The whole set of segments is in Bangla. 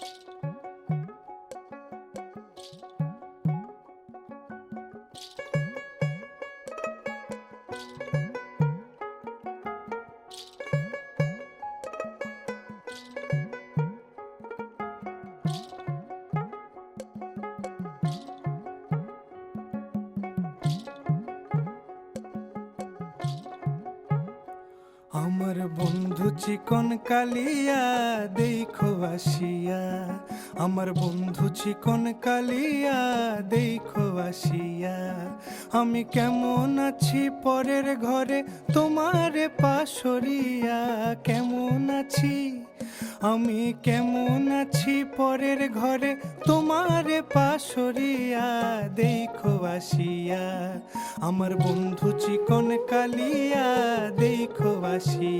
Thank you. আমার বন্ধু চিকন কালিয়া, দেখো আসিয়া। আমার বন্ধু চিকন কালিয়া, দেখো আসিয়া। আমি কেমন আছি পরের ঘরে, তোমার পাশরিয়া। কেমন আছি? আমি কেমন আছি পরের ঘরে, তোমার পাশরিয়া। দেখো আসিয়া। আমার বন্ধু চিকন কালিয়া, দেখো আসিয়া।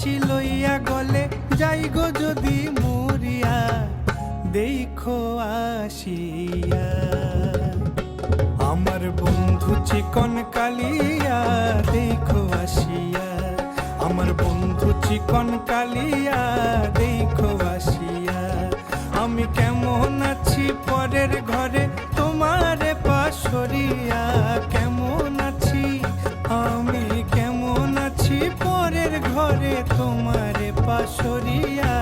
ফাঁসি লইয়া গলে যাই গো যদি মরিয়া, দেখো আসিয়া। আমার বন্ধু চিকন কালিয়া, দেখো আসিয়া। আমার বন্ধু চিকন কালিয়া, দেখো আসিয়া। আমি কেমন আছি পরের ঘরে? তোমার পাশরিয়া।